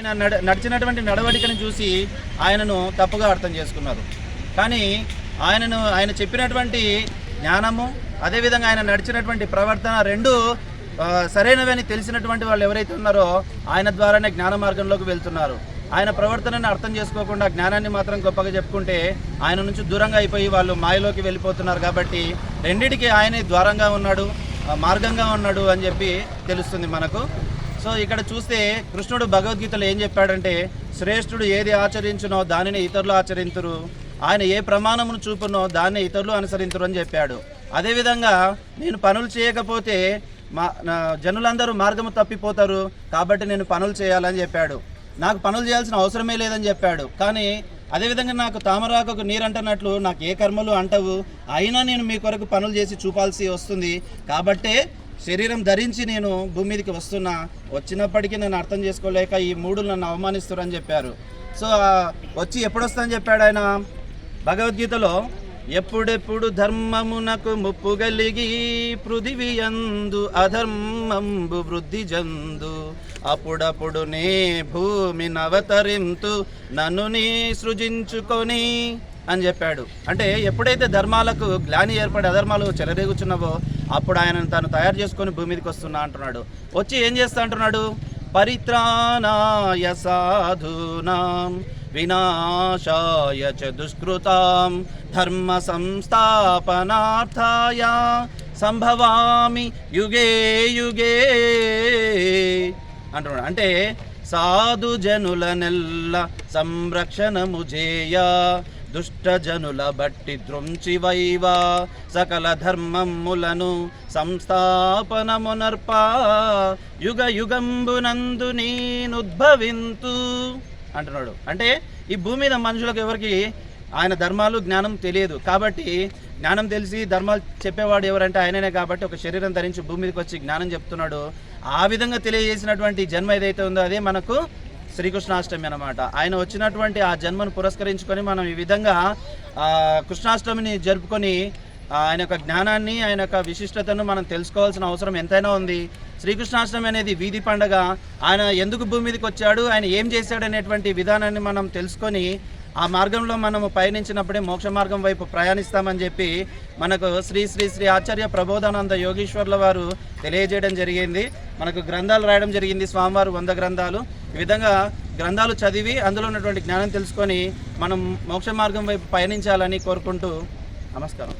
ఆయన నడిచినటువంటి నడవడికను చూసి ఆయనను తప్పుగా అర్థం చేసుకున్నారు. కానీ ఆయనను ఆయన చెప్పినటువంటి జ్ఞానము అదేవిధంగా ఆయన నడిచినటువంటి ప్రవర్తన రెండు సరైనవని తెలిసినటువంటి వాళ్ళు ఎవరైతే ఉన్నారో ఆయన ద్వారానే జ్ఞాన మార్గంలోకి వెళ్తున్నారు. ఆయన ప్రవర్తనను అర్థం చేసుకోకుండా జ్ఞానాన్ని మాత్రం గొప్పగా చెప్పుకుంటే ఆయన నుంచి దూరంగా అయిపోయి వాళ్ళు మాయలోకి వెళ్ళిపోతున్నారు కాబట్టి రెండిటికి ఆయనే ద్వారంగా ఉన్నాడు మార్గంగా ఉన్నాడు అని చెప్పి తెలుస్తుంది మనకు. సో ఇక్కడ చూస్తే కృష్ణుడు భగవద్గీతలో ఏం చెప్పాడంటే శ్రేష్ఠుడు ఏది ఆచరించునో దానిని ఇతరులు ఆచరింతురు. ఆయన ఏ ప్రమాణమును చూపునో దాన్ని ఇతరులు అనుసరించరు అని చెప్పాడు. అదేవిధంగా నేను పనులు చేయకపోతే మా నా జనులందరూ మార్గము తప్పిపోతారు. కాబట్టి నేను పనులు చేయాలని చెప్పాడు. నాకు పనులు చేయాల్సిన అవసరమే లేదని చెప్పాడు. కానీ అదేవిధంగా నాకు తామరాకకు నీరు అంటున్నట్లు నాకు ఏ కర్మలు అంటవు. అయినా నేను మీ కొరకు పనులు చేసి చూపాల్సి వస్తుంది. కాబట్టే శరీరం ధరించి నేను భూమి మీదకి వస్తున్నా వచ్చినప్పటికీ నేను అర్థం చేసుకోలేక ఈ మూడు నన్ను అవమానిస్తారని చెప్పారు. సో వచ్చి ఎప్పుడొస్తా అని చెప్పాడు ఆయన? భగవద్గీతలో ఎప్పుడెప్పుడు ధర్మమునకు ముప్పు కలిగి పృథివి అందు అధర్మంబు వృద్ధి జందు అప్పుడప్పుడు నే భూమి నవతరింతు నన్ను నీ సృజించుకొని అని చెప్పాడు. అంటే ఎప్పుడైతే ధర్మాలకు గ్లాని ఏర్పడి అధర్మాలు చెలరేగుచున్నావో అప్పుడు ఆయన తను తయారు చేసుకొని భూమి మీదకి వస్తున్నా అంటున్నాడు. వచ్చి ఏం చేస్తా అంటున్నాడు? పరిత్రాణాయ సాధూనాం వినాశాయ చ దుష్కృతాం ధర్మ సంస్థాపనార్థాయ సంభవామి యుగే యుగే అంటున్నాడు. అంటే సాధు జనుల నెల్ల సంరక్షణము చేయ దుష్టజనుల బట్టి ద్రుంచి వైవా సకల ధర్మములను సంస్థాపనమునర్ప యుగ యుగంబునందు నేనుద్భవింతు అంటున్నాడు. అంటే ఈ భూమి మీద మనుషులకు ఎవరికి ఆయన ధర్మాలు జ్ఞానం తెలియదు. కాబట్టి జ్ఞానం తెలిసి ధర్మాలు చెప్పేవాడు ఎవరంటే ఆయననే కాబట్టి ఒక శరీరం ధరించి భూమి మీదకి వచ్చి జ్ఞానం చెప్తున్నాడు. ఆ విధంగా తెలియజేసినటువంటి జన్మ ఏదైతే ఉందో అదే మనకు శ్రీకృష్ణాష్టమి అనమాట ఆయన వచ్చినటువంటి ఆ జన్మను పురస్కరించుకొని మనం ఈ విధంగా కృష్ణాష్టమిని జరుపుకొని ఆయన యొక్క జ్ఞానాన్ని ఆయన యొక్క విశిష్టతను మనం తెలుసుకోవాల్సిన అవసరం ఎంతైనా ఉంది. శ్రీకృష్ణాష్టమి అనేది వీధి పండగ. ఆయన ఎందుకు భూమి మీదకి వచ్చాడు? ఆయన ఏం చేశాడు అనేటువంటి విధానాన్ని మనం తెలుసుకొని ఆ మార్గంలో మనము పయనించినప్పుడే మోక్ష మార్గం వైపు ప్రయాణిస్తామని చెప్పి మనకు శ్రీ శ్రీ శ్రీ ఆచార్య ప్రబోధానంద యోగీశ్వర్ల వారు తెలియజేయడం జరిగింది. మనకు గ్రంథాలు రాయడం జరిగింది స్వామివారు వంద గ్రంథాలు. ఈ విధంగా గ్రంథాలు చదివి అందులో ఉన్నటువంటి జ్ఞానం తెలుసుకొని మనం మోక్ష మార్గం వైపు పయనించాలని కోరుకుంటూ నమస్కారం.